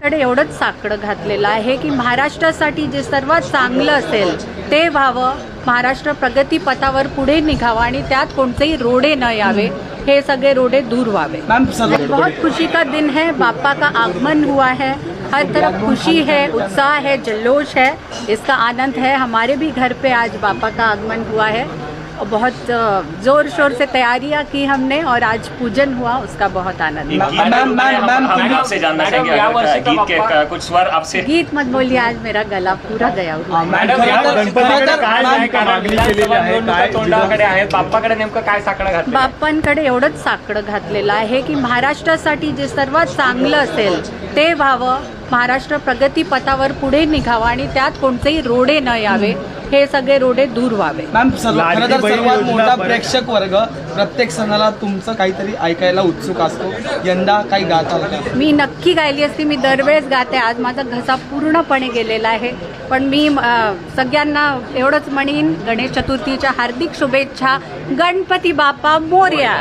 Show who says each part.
Speaker 1: कडे एवढंच साकडं घातलेलं आहे की महाराष्ट्रासाठी जे सर्वात चांगलं असेल ते व्हावं महाराष्ट्र प्रगती पथावर पुढे निघावं आणि त्यात कोणतेही रोडे न यावे हे सगळे रोडे दूर व्हावे. बहुत खुशी का दिन है बापा का आगमन हुआ है हर तरफ खुशी है उत्साह है जल्लोष है इसका आनंद है हमारे भी घर पे आज बापा का आगमन हुआ है। बहुत जोर शोर से तैयारियां की हमने और आज पूजन हुआ उसका बहुत आनंद।
Speaker 2: मैम मैम मैम मैम
Speaker 3: हम आपसे जानना चाहेंगे गीत के कुछ स्वर आपसे।
Speaker 1: गीत मत बोलिए आज मेरा गला पूरा गया हुआ है।
Speaker 4: नेमकं काय साकडं घातलं
Speaker 1: बाप्पांकडे एवढंच साकडं घातलेलं आहे की महाराष्ट्रासाठी जे सर्वात चांगलं असेल ते व्हावं. महाराष्ट्र प्रगती पथावर पुढे निघावं आणि त्यात कोणतेही रोडे न यावे हे सगळे रोडे दूर व्हावे.
Speaker 2: मॅम खरं तर सर्वात मोठा प्रेक्षक वर्ग प्रत्येक सणाला तुमचं काहीतरी ऐकायला उत्सुक असतो. यंदा काही गाता
Speaker 1: मी नक्की गायली असती मी दरवेळेस गाते. आज माझा घसा पूर्णपणे गेलेला आहे. पण मी सगळ्यांना एवढंच म्हणीन गणेश चतुर्थीच्या हार्दिक शुभेच्छा. गणपती बाप्पा मोर्या!